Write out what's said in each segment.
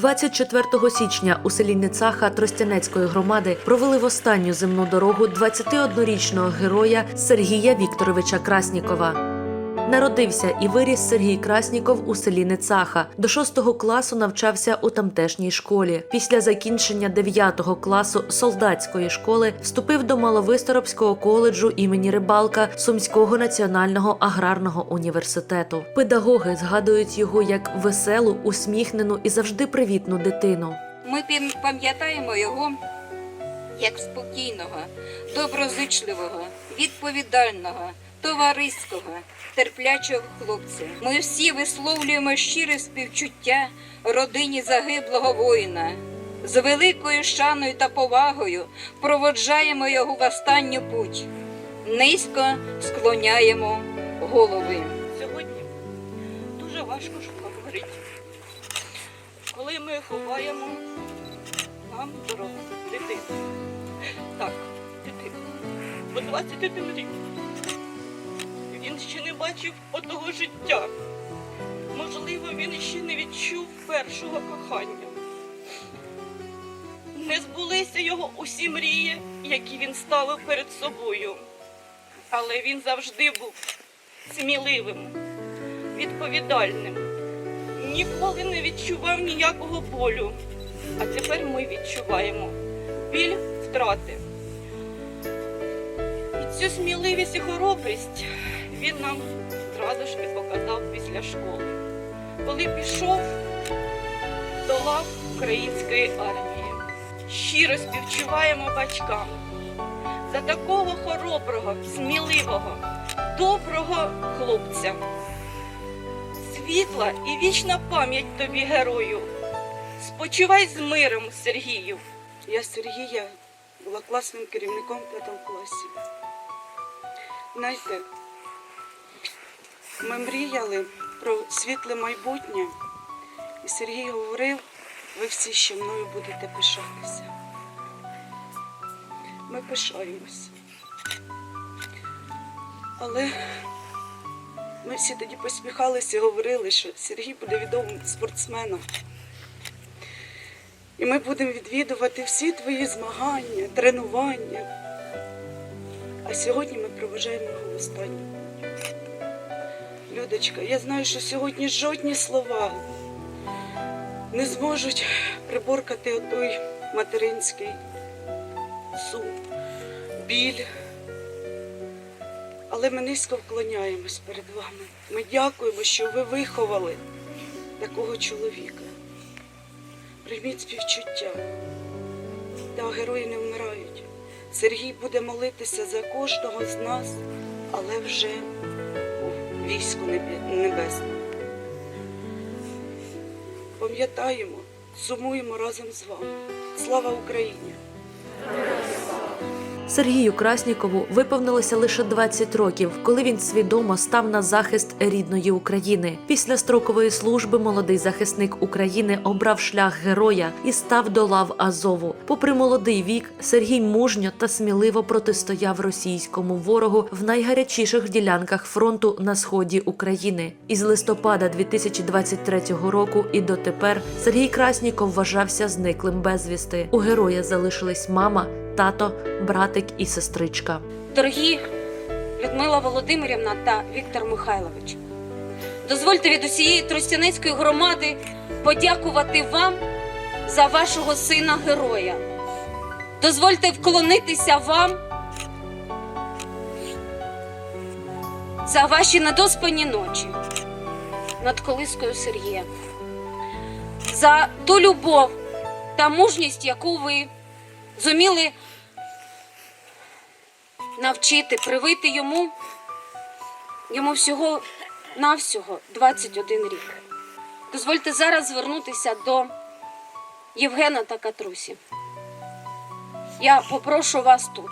24 січня у селі Ницаха Тростянецької громади провели в останню земну дорогу 21-річного героя Сергія Вікторовича Краснікова. Народився і виріс Сергій Красніков у селі Ницаха. До 6 класу навчався у тамтешній школі. Після закінчення 9 класу солдатської школи вступив до Маловисторобського коледжу імені Рибалка Сумського національного аграрного університету. Педагоги згадують його як веселу, усміхнену і завжди привітну дитину. Ми пам- пам'ятаємо його як спокійного, доброзичливого, відповідального, товариського, терплячого хлопця. Ми всі висловлюємо щире співчуття родині загиблого воїна. З великою шаною та повагою проводжаємо його в останню путь. Низько склоняємо голови. Сьогодні дуже важко говорити. Коли ми ховаємо нам дорогу дитину. Так, дитину. Бо 21 рік. Він ще не бачив отого життя. Можливо, він ще не відчув першого кохання. Не збулися його усі мрії, які він ставив перед собою. Але він завжди був сміливим, відповідальним. Ніколи не відчував ніякого болю. А тепер ми відчуваємо біль втрати. І цю сміливість і хоробрість він нам зразу ж і показав після школи, коли пішов до лав української армії. Щиро співчуваємо батькам за такого хороброго, сміливого, доброго хлопця. Світла і вічна пам'ять тобі, герою. Спочивай з миром, Сергію. Я Сергія була класним керівником в п'ятому класі. Знаєте, ми мріяли про світле майбутнє, і Сергій говорив, ви всі ще мною будете пишатися. Ми пишаємося. Але ми всі тоді посміхалися і говорили, що Сергій буде відомим спортсменом. І ми будемо відвідувати всі твої змагання, тренування. А сьогодні ми проважаємо його в останню. Людочка, я знаю, що сьогодні жодні слова не зможуть приборкати отой материнський сум, біль. Але ми низько вклоняємось перед вами. Ми дякуємо, що ви виховали такого чоловіка. Прийміть співчуття. Та герої не вмирають. Сергій буде молитися за кожного з нас, але вже війську небе- небесному. Пам'ятаємо, сумуємо разом з вами. Слава Україні! Сергію Краснікову виповнилося лише 20 років, коли він свідомо став на захист рідної України. Після строкової служби молодий захисник України обрав шлях героя і став до лав Азову. Попри молодий вік, Сергій мужньо та сміливо протистояв російському ворогу в найгарячіших ділянках фронту на сході України. Із листопада 2023 року і дотепер Сергій Красніков вважався зниклим безвісти. У героя залишились мама, тато, братик і сестричка. Дорогі Людмила Володимирівна та Віктор Михайлович, дозвольте від усієї Тростянецької громади подякувати вам за вашого сина героя. Дозвольте вклонитися вам за ваші недоспані ночі над колискою Сергія, за ту любов та мужність, яку ви зуміли навчити, привити йому, йому всього навсього 21 рік. Дозвольте зараз звернутися до Євгена та Катрусі. Я попрошу вас тут,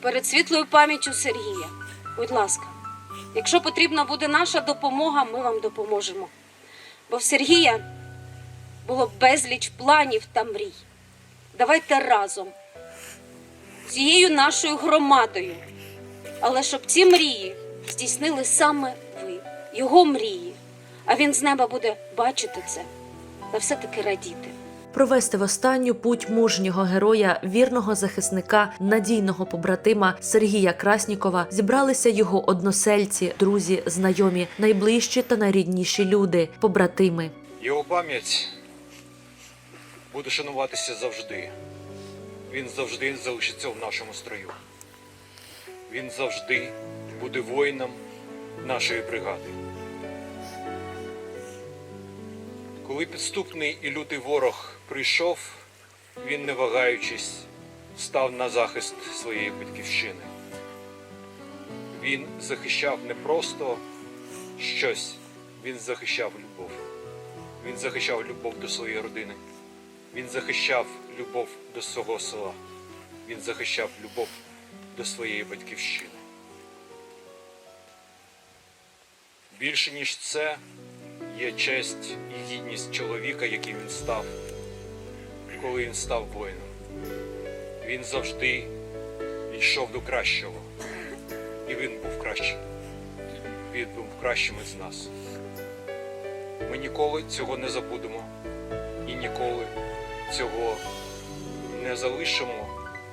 перед світлою пам'яттю Сергія. Будь ласка, якщо потрібна буде наша допомога, ми вам допоможемо. Бо в Сергія було безліч планів та мрій. Давайте разом цією нашою громадою. Але щоб ці мрії здійснили саме ви, його мрії. А він з неба буде бачити це та все-таки радіти. Провести в останню путь мужнього героя, вірного захисника, надійного побратима Сергія Краснікова зібралися його односельці, друзі, знайомі, найближчі та найрідніші люди, побратими. Його пам'ять буде шануватися завжди. Він завжди залишиться в нашому строю. Він завжди буде воїном нашої бригади. Коли підступний і лютий ворог прийшов, він, не вагаючись, став на захист своєї батьківщини. Він захищав не просто щось, він захищав любов. Він захищав любов до своєї родини. Він захищав любов до свого села. Він захищав любов до своєї батьківщини. Більше ніж це є честь і гідність чоловіка, яким він став, коли він став воїном. Він завжди йшов до кращого. І він був кращим. Він був кращим із нас. Ми ніколи цього не забудемо і ніколи цього не залишимо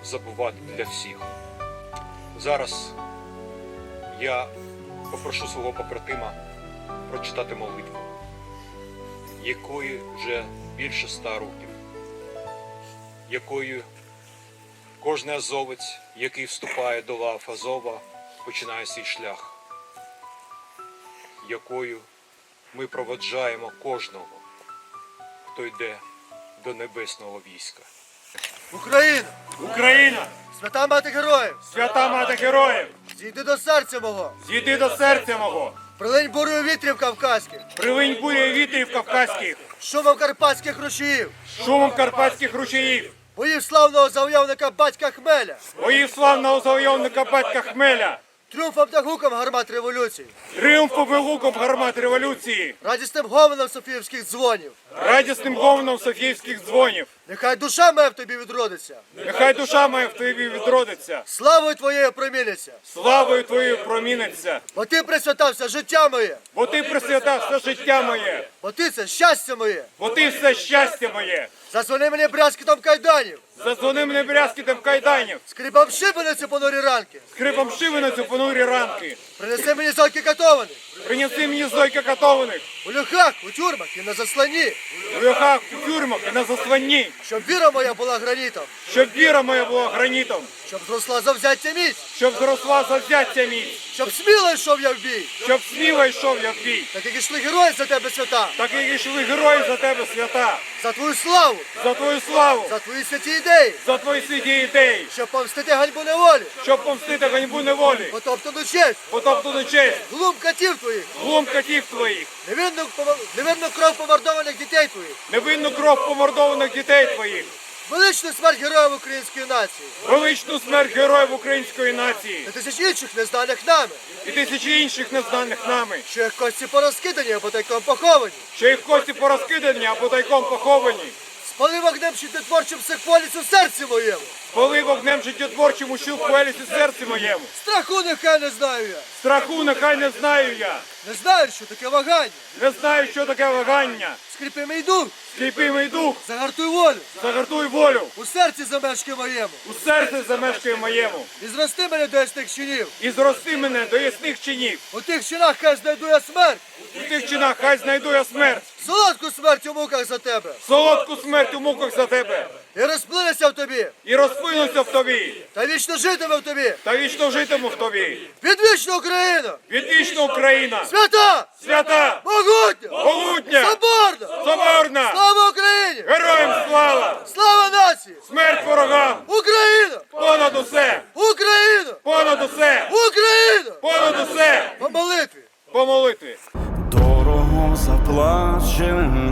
забувати для всіх. Зараз я попрошу свого побратима прочитати молитву, якої вже більше ста років, якою кожен азовець, який вступає до лав Азова, починає свій шлях, якою ми проводжаємо кожного, хто йде до небесного війська. Україна! Україна, Свята мати героїв! свята мати героїв, Зійди до серця мого! зійди до серця мого, Прилинь бурою вітрів кавказьких, прилинь буря вітрів кавказьких, шумом карпатських рушіїв, шумом карпатських ручаїв, боїв славного завойовника батька Хмеля, боїв славного завойовника батька Хмеля, тріумфом та гуком гармат революції, тріумфом і луком гармат революції, радісним гомоном софіївських дзвонів. Радісним гомоном Софіївських дзвонів. Нехай душа моя в тобі відродиться, Нехай душа моя в тобі відродиться, славою твоєю проміниться, славою твоєю проміниться, бо ти присвятався життя моє, бо ти присвятав все життя моє, бо ти це щастя моє. бо ти все щастя моє. Зазвони мені брязкітом кайданів, Зазвони мене брязкітом кайданів, скрипом шибениці понурі ранки, скрипом шиви на цю понурі ранки. принеси мені зойки катованих, Принеси мені зойка катованих, у люхах, у тюрмах і на засланні, в льохах, у тюрмах і на засланні, щоб віра моя була гранітом, щоб віра моя була гранітом, щоб зросла завзяття міць, щоб зросла завзяття мій, щоб сміло йшов я в бій, щоб сміло йшов я в бій, так як ішли герої за тебе свята, так як йшли герої за тебе свята, за твою славу, за твою славу, за твої святі ідеї, за твої святі ідеї, щоб помстити ганьбу неволі, щоб помстити ганьбу неволі, потоптану честь, потоптану честь, глум катів твоїх, глум катів твоїх, невинну, невинну кров помордованих дітей твоїх, невинну кров помордованих дітей твоїх, величну смерть героїв української нації, величну смерть героїв української нації. Та тисяч інших незнаних нами, і тисячі інших незнаних нами, що їх кості порозкидані або тайком поховані, що їх кості порозкидані або тайком поховані. спали вогнем щитотворчим сикволіць у серці моєму. Коли вогнем життєтворчому щил хвелісь у серці моєму. Страху нехай не знаю я, Страху нехай не знаю я. не знаю, що таке вагання. Не знаю, що таке вагання. Скріпи мій дух, Сліпий мій дух, загартуй волю, загартуй волю. у серці замешки моєму, У серці замешкає моєму. і зрости мене до ясних чинів. І зрости мене до ясних чинів. У тих чинах хай знайду я смерть, У тих чинах хай знайду я смерть. солодку смерть у муках за тебе, Солодку смерть у муках за тебе. І розплинуся в тобі, І розпинуся в тобі. та вічно житиме в тобі. Та вічно житиму в тобі. Відвічна Україна! Відвічна Україна. Свята! Свята! Могутня! Могутня! Соборна! Соборна! Слава Україні! Героям слава! Слава нації! Смерть ворогам! Україна! Понад усе! Україна! Понад усе! Україна! Понад усе! По молитві! По молитві! Дорого заплачено,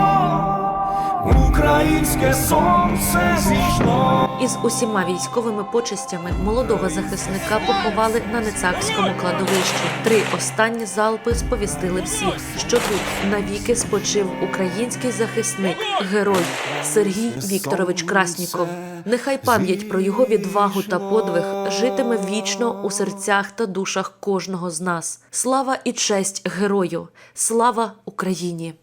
українське сонце зійшло. Із усіма військовими почестями молодого захисника поховали на Нецакському кладовищі. Три останні залпи сповістили всіх, що тут навіки спочив український захисник, герой Сергій Вікторович Красніков. Нехай пам'ять про його відвагу та подвиг житиме вічно у серцях та душах кожного з нас. Слава і честь герою! Слава Україні!